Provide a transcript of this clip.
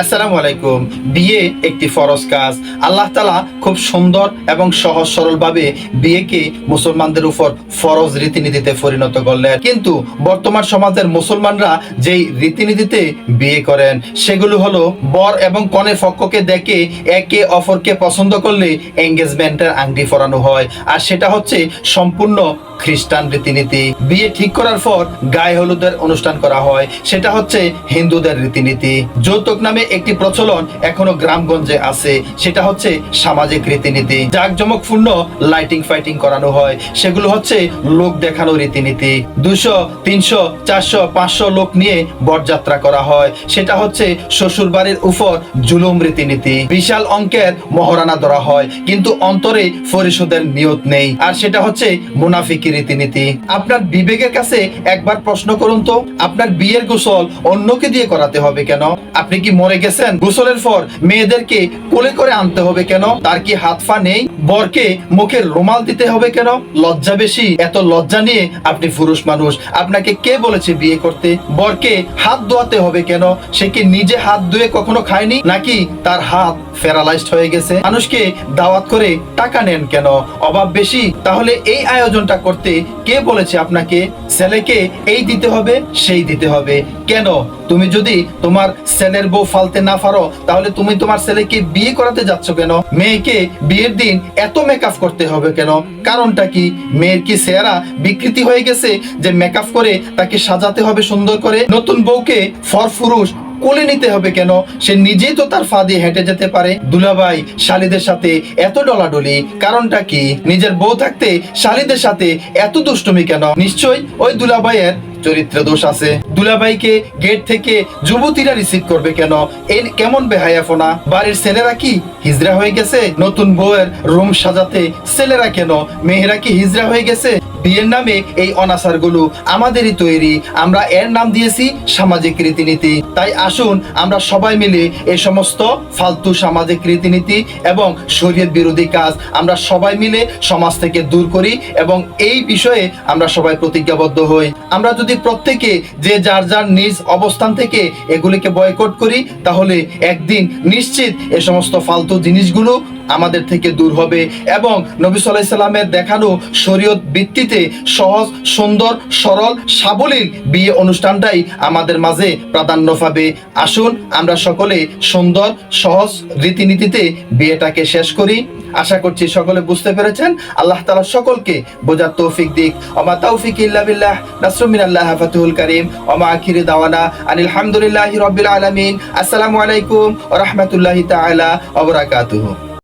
আসসালামু আলাইকুম। বিয়ে একটি ফরজ কাজ। আল্লাহ তালা খুব সুন্দর এবং সহজ সরল ভাবে বিয়েকে মুসলমানদের উপর ফরজ রীতিনীতিতে পরিণত করলেন। কিন্তু বর্তমান সমাজের মুসলমানরা যেই রীতিনীতিতে বিয়ে করেন, সেগুলো হলো বর এবং পক্ষকে দেখে একে অপরকে পছন্দ করলে এঙ্গেজমেন্টের আংটি পরানো হয়। আর সেটা হচ্ছে সম্পূর্ণ খ্রিস্টান রীতিনীতি। বিয়ে ঠিক করার পর গায়ে হলুদের অনুষ্ঠান করা হয়। সেটা হচ্ছে হিন্দুদের রীতিনীতি। যৌতুক নামে একটি প্রচলন এখনও গ্রামগঞ্জে আছে। সেটা হচ্ছে সামাজিক রীতিনীতি। জাঁকজমকপূর্ণ লাইটিং ফাইটিং করানো হয়। সেগুলো হচ্ছে লোক দেখানো রীতিনীতি। দুশো তিনশো, চারশো, পাঁচশো লোক নিয়ে বরযাত্রা করা হয়। সেটা হচ্ছে শ্বশুর বাড়ির উপর জুলুম রীতিনীতি। বিশাল অঙ্কের মহারানা ধরা হয়। কিন্তু অন্তরে পরিশোধের নিয়ত নেই। আর সেটা হচ্ছে মুনাফিকি রীতিনীতি। আপনার বিবেকের কাছে একবার প্রশ্ন করুন তো। আপনার বিয়ের গোসল অন্যকে দিয়ে করাতে হবে কেন? আপনি কি মরে গেছেন? গোসলের পর মেয়েদেরকে কোলে করে আনতে হবে কেন? তার কি হাত পা নেই? বরকে মুখের রুমাল দিতে হবে কেন? লজ্জা বেশি। এত লজ্জা নিয়ে আপনি পুরুষ মানুষ। আপনাকে কে বলেছে বিয়ে করতে? বরকে হাত ধোয়াতে হবে কেন? সে কি নিজে হাত ধুয়ে কখনো খায়নি? নাকি তার হাত প্যারালাইজড হয়ে গেছে? মানুষকে দাওয়াত করে টাকা নেন কেন? অভাব বেশি। তাহলে এই আয়োজনটা করতে কে বলেছে আপনাকে? ছেলেকে এই দিতে হবে, সেই দিতে হবে। কেন? তুমি যদি তোমার ছেলের বউ ফালতে না পারো, তাহলে তুমি তোমার ছেলেকে বিয়ে করাতে যাচ্ছ কেন? মেয়েকে বিয়ের দিন এত মেকআপ করতে হবে কেন? কারণটা কি? মেয়ের কি চেহারা বিকৃতি হয়ে গেছে যে মেকআপ করে তাকে সাজাতে হবে সুন্দর করে? নতুন বউকে ফর ফুরুষ কোলে নিতে হবে কেন? সে নিজেই তো তার ফা দিয়ে হেঁটে যেতে পারে। দুলাভাই শালিদের সাথে এত ডলাডলি, কারণটা কি? নিজের বউ থাকতে শালিদের সাথে এত দুষ্টুমি কেন? নিশ্চয়ই ওই দুলাভাইয়ের চরিত্র দোষ আছে। দুলাভাইকে গেট থেকে যুবতীরা রিসিভ করবে কেন? এই কেমন বেহায়াফোনা বাড়ির ছেলেরা কি হিজরা হয়ে গেছে? নতুন বউয়ের রুম সাজাতে ছেলেরা কেন? মেয়েরা কি হিজরা হয়ে গেছে? বিয়ের নামে এই অনাচারগুলো আমাদেরই তৈরি। আমরা এর নাম দিয়েছি সামাজিক রীতিনীতি। তাই আসুন আমরা সবাই মিলে এই সমস্ত ফালতু সামাজিক রীতিনীতি এবং শরীয়ত বিরোধী কাজ আমরা সবাই মিলে সমাজ থেকে দূর করি এবং এই বিষয়ে আমরা সবাই প্রতিজ্ঞাবদ্ধ হই। আমরা যদি প্রত্যেকে যে যার যার নিজ অবস্থান থেকে এগুলিকে বয়কট করি, তাহলে একদিন নিশ্চিত এ সমস্ত ফালতু জিনিসগুলো আমাদের থেকে দূর হবে এবং নবী সাল্লাহ সাল্লামের দেখানো শরীয়ত ভিত্তিতে সহজ, সুন্দর, সরল, সাবলীল বিয়ে অনুষ্ঠানটাই আমাদের মাঝে প্রাধান্য পাবে। আসুন, আমরা সকলে সুন্দর, সহজ রীতিনীতিতে বিয়েটাকে শেষ করি। আশা করছি সকলে বুঝতে পেরেছেন। আল্লাহ তাআলা সকলকে বোঝার তৌফিক দিক। ওমা তৌফিক ইল্লা বিল্লাহ, নাসরুম মিনাল্লাহ, ফাতুহুল কারীম। ওমা আখিরি দাওয়ানা আনিল হামদুলিল্লাহি রাব্বিল আলামিন। আসসালামু আলাইকুম ওয়া রাহমাতুল্লাহি তাআলা ওয়া বারাকাতুহু।